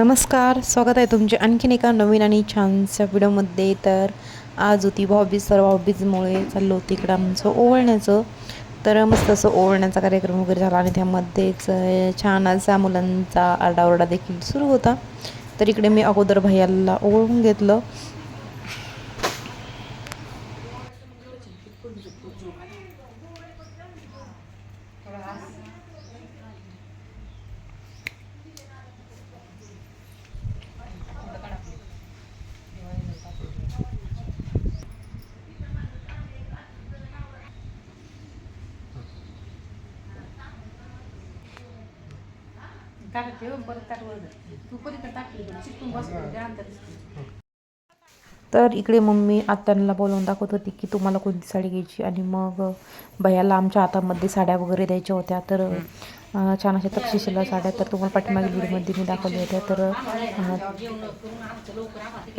नमस्कार स्वागत आहे तुमचे आणखीन एका नवीन आणि छानशा व्हिडिओमध्ये. तर आज होती बॉबीज तर भाऊबीजमुळे चाललो होती इकडं आमचं ओवळण्याचं. तर मस्त असं ओवळण्याचा कार्यक्रम वगैरे झाला आणि त्यामध्येच छान असा मुलांचा आरडाओरडा देखील सुरू होता. तर इकडे मी अगोदर भैयाला ओवळून घेतलं. हो, परत वर तू पलीकडे टाकली चिकटून अंतर दिसते. तर इकडे मम्मी आत्यांना बोलवून दाखवत होती की तुम्हाला कोणती साडी घ्यायची? आणि मग भैयाला आमच्या हातामध्ये साड्या वगैरे द्यायच्या होत्या. तर अं, छान अशा तक्षशिला साड्या तर तुम्हाला पाठीमागील व्हिडिओमध्ये मी दाखवल्या होत्या. तर अं,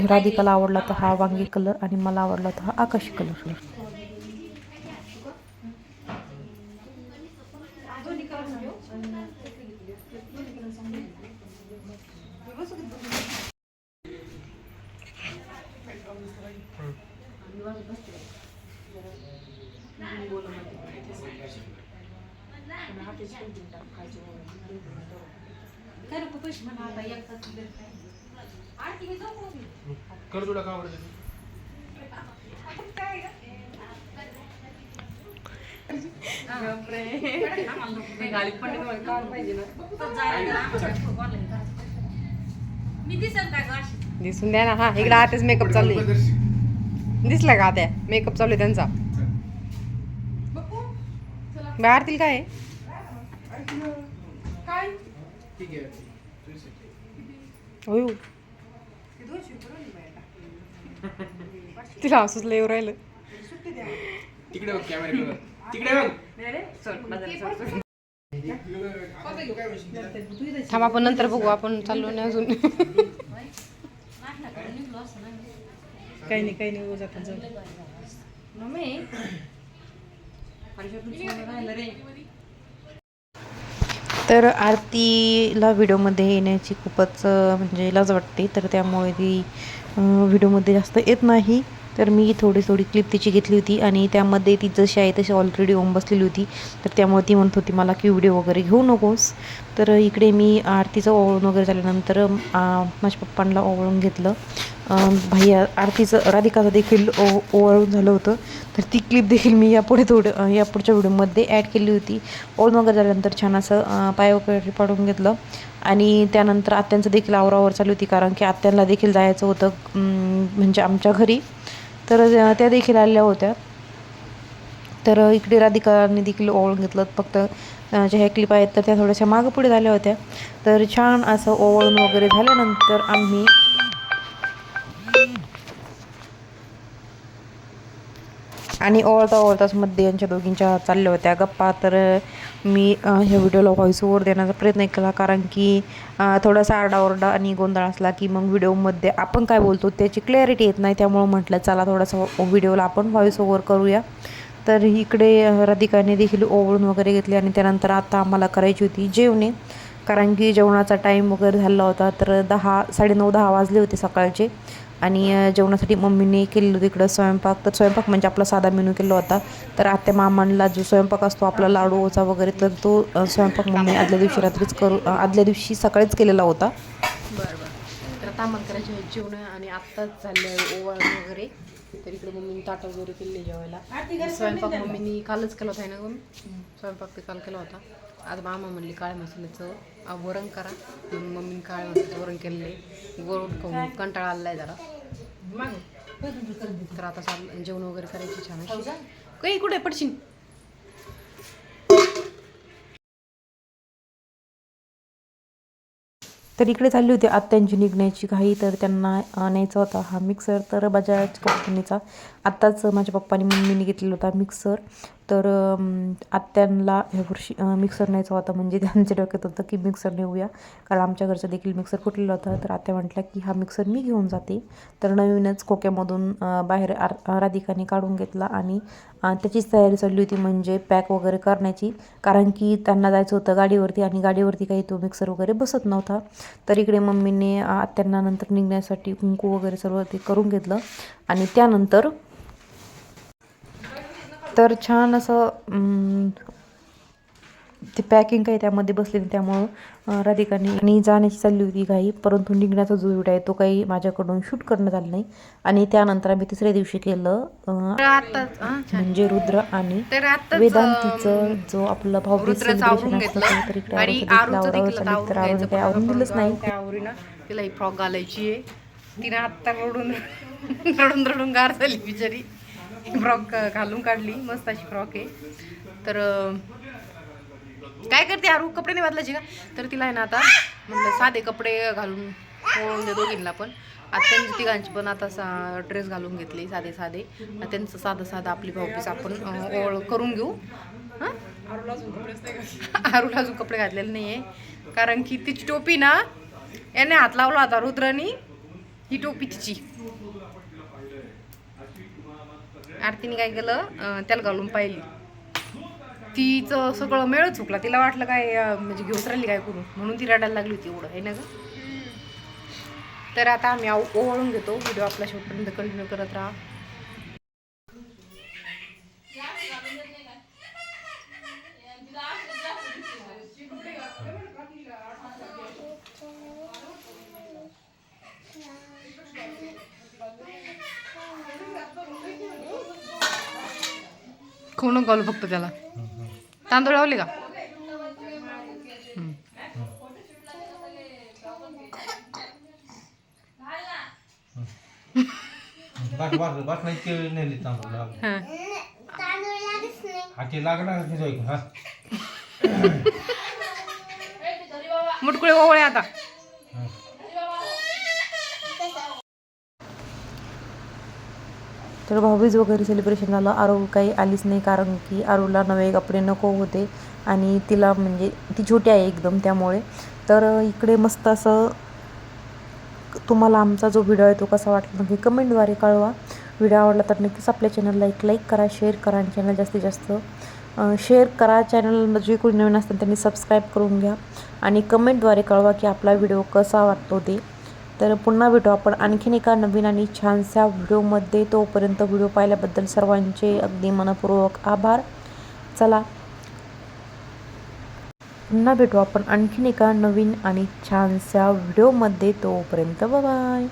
राधिकाला आवडला तर हा वांगी कलर आणि मला आवडला तर हा आकाशी कलर काय नको पैसे म्हणा आता एक तास दिले काय. आरती मी जाऊ का? कर तुला का आवडत काय गाडीत पडले तर मला काढ पाहिजे ना. फक्त जायला गेलं आम्हाला खूप online करायचं. मी दिसेल काय गं अशी? दिसून द्या ना हा इकडे आताच मेकअप चालू दिसला का आता मेकअप चालू आहे त्यांचा. बाहेरतील काय? होय तिला असंच लय राहिलं. तिकडे कॅमेरा तिकडे बघ. थांब आपण नंतर बघू. आपण चाललो नाही अजून. काही नाही काही नाही. जाऊ. रे तर आरतीला व्हिडिओमध्ये येण्याची खूपच म्हणजे लाज वाटते. तर त्यामुळे ती व्हिडिओमध्ये जास्त येत नाही. तर मी थोडी थोडी क्लिप तिची घेतली होती आणि त्यामध्ये ती जशी आहे तशी ऑलरेडी ओम बसलेली होती. तर त्यामुळे ती म्हणत होती मला की व्हिडिओ वगैरे घेऊ नकोस. तर इकडे मी आरतीचं ओवळून वगैरे झाल्यानंतर माझ्या पप्पांना ओवळून घेतलं. भैया आरतीचं राधिकाचं देखील ओ ओवाळून झालं होतं. तर ती क्लिप देखील मी यापुढे थोडं यापुढच्या व्हिडिओमध्ये ॲड केली होती. ओळून वगैरे झाल्यानंतर छान असं पाय वगैरे पाडून घेतलं. आणि त्यानंतर आत्यांचं देखील आवरावर चालू होती कारण की आत्यांना देखील जायचं होतं म्हणजे आमच्या घरी. तर त्या देखील आलेल्या होत्या. तर इकडे राधिकाने देखील ओवळून घेतलं. फक्त ज्या ह्या क्लिप आहेत तर त्या थोड्याशा मागं पुढे झाल्या होत्या. तर छान असं ओवळून वगैरे झाल्यानंतर आम्ही आणि ओळता ओळताच मध्ये यांच्या दोघींच्या चालल्या होत्या. गप्पा तर मी ह्या व्हिडिओला व्हॉइस ओवर देण्याचा प्रयत्न केला. कारण की थोडासा आरडाओरडा आणि गोंधळ असला की मग व्हिडिओमध्ये आपण काय बोलतो त्याची क्लॅरिटी येत नाही. त्यामुळं म्हटलं चला थोडासा व्हिडिओला आपण व्हॉइस ओवर करूया. तर इकडे राधिकाने देखील ओवळून वगैरे घेतली आणि त्यानंतर आता आम्हाला करायची होती जेवणे. कारण की जेवणाचा टाईम वगैरे झाला होता. तर दहा साडेनऊ दहा वाजले होते सकाळचे. आणि जेवणासाठी मम्मीने केलेलं होतं इकडं स्वयंपाक. तर स्वयंपाक म्हणजे आपला साधा मेनू केला होता. तर आत्या मामांना जो स्वयंपाक असतो आपला लाडूचा वगैरे तर तो स्वयंपाक मम्मी आदल्या दिवशी रात्रीच करू आदल्या दिवशी सकाळीच केलेला होता. बरं बरं. तर आता करायचे जेवण आणि आत्ताच झालं ओवाळ वगैरे. तर इकडे मम्मीने ताट वगैरे केले जेवायला. स्वयंपाक मम्मीनी कालच केला होता ना गं? स्वयंपाक ते काल केला होता. आज मामा म्हणली काळ्या मसाल्याचं वरण करा. मग मम्मीने काळ्या मसाल्याचं वरण केलेलं गोड खाऊन कंटाळा आलेला आहे जरा तर आता चाल जेवण वगैरे करायची छान. काही कुठे पडशील. तर इकडे चालली होती आत्यांची निघण्याची घाई तर त्यांना आणायचा होता हा मिक्सर तर बजाज कंपनीचा आत्ताच माझ्या पप्पानी मम्मीने घेतलेला होता मिक्सर तर आत्यांना ह्या वर्षी मिक्सर न्यायचा होता. म्हणजे त्यांच्या डोक्यात होतं की मिक्सर नेऊया. कारण आमच्या घरचं देखील मिक्सर फुटलेला होता. तर आत्या म्हटल्या की हा मिक्सर मी घेऊन जाते. तर नवीनच खोक्यामधून बाहेर आर राधिकाने काढून घेतला आणि त्याचीच तयारी चालली होती. म्हणजे पॅक वगैरे करण्याची. कारण की त्यांना जायचं होतं गाडीवरती आणि गाडीवरती काही तो मिक्सर वगैरे बसत नव्हता. तर इकडे मम्मीने आत्यांना नंतर निघण्यासाठी कुंकू वगैरे सर्व ते करून घेतलं. आणि त्यानंतर तर छान असं ते पॅकिंग काही त्यामध्ये बसले त्यामुळं राधिकाने आणि जाण्याची चालली होती काही परंतु निघण्याचा जो व्हिडिओ आहे तो काही माझ्याकडून शूट करण्यात आला नाही. आणि त्यानंतर आम्ही तिसऱ्या दिवशी केलं. म्हणजे रुद्र आणि वेदांतीचं जो आपलं आवरून सेलिब्रेशन असतं तर इकडे तर आवरून काही आवरून दिलंच नाही तिला ही फ्रॉक घालायची आहे. तिने आत्ता रडून रडून रडून गार झाली बिचारी. फ्रॉक घालून काढली मस्त अशी फ्रॉक आहे. तर काय करते आरू? कपडे नाही बदलायचे का? तर तिला आहे ना आता म्हटलं साधे कपडे घालून ओळून दे दोघींना पण. आता त्यांची तिघांची पण आता सा ड्रेस घालून घेतले साधे साधे. त्यांचं साधं साधं आपली भाऊपीस आपण ओळ करून घेऊ. हां? आरूला अजून कपडे घातलेले नाही आहे कारण की तिची टोपी ना याने हात लावला होता रुद्रानी. ही टोपी तिची. आरतीने काय केलं त्याला घालून पाहिली. तिचं सगळं मेळ चुकला. तिला वाटलं काय म्हणजे घेऊन राहिली काय करून म्हणून ती रडायला लागली होती एवढं आहे ना ग? तर आता आम्ही ओवाळून घेतो. व्हिडिओ आपला शेवटपर्यंत कंटिन्यू करत राहा. कोण घालू फक्त त्याला तांदूळ लावले का हम्म. बस बस बस नाही ते नेली तांदूळ लाग हा. हा ते लागणार की जाईल हा मुटकुळे ओवळे आता तर भाऊबीज वगैरे सेलिब्रेशन झालं. आरव काही आलीच नाही कारण की आरूला नवे कपडे नको होते आणि तिला म्हणजे ती छोटी आहे एकदम त्यामुळे. तर इकडे मस्त असं तुम्हाला आमचा जो व्हिडिओ आहे तो कसा वाटला नक्की कमेंटद्वारे कळवा. व्हिडिओ आवडला तर नक्कीच आपल्या चॅनलला एक लाईक करा शेअर करा आणि चॅनल जास्तीत जास्त शेअर करा. चॅनल जे कोणी नवीन असतात त्यांनी सबस्क्राईब करून घ्या. आणि कमेंटद्वारे कळवा की आपला व्हिडिओ कसा वाटतो ते. तर पुन्हा भेटू आपण आणखीन एका नवीन आणि छानशा व्हिडिओमध्ये. तोपर्यंत व्हिडिओ पाहिल्याबद्दल सर्वांचे अगदी मनपूर्वक आभार. चला पुन्हा भेटू आपण आणखीन एका नवीन आणि छानशा व्हिडिओमध्ये. तोपर्यंत बाय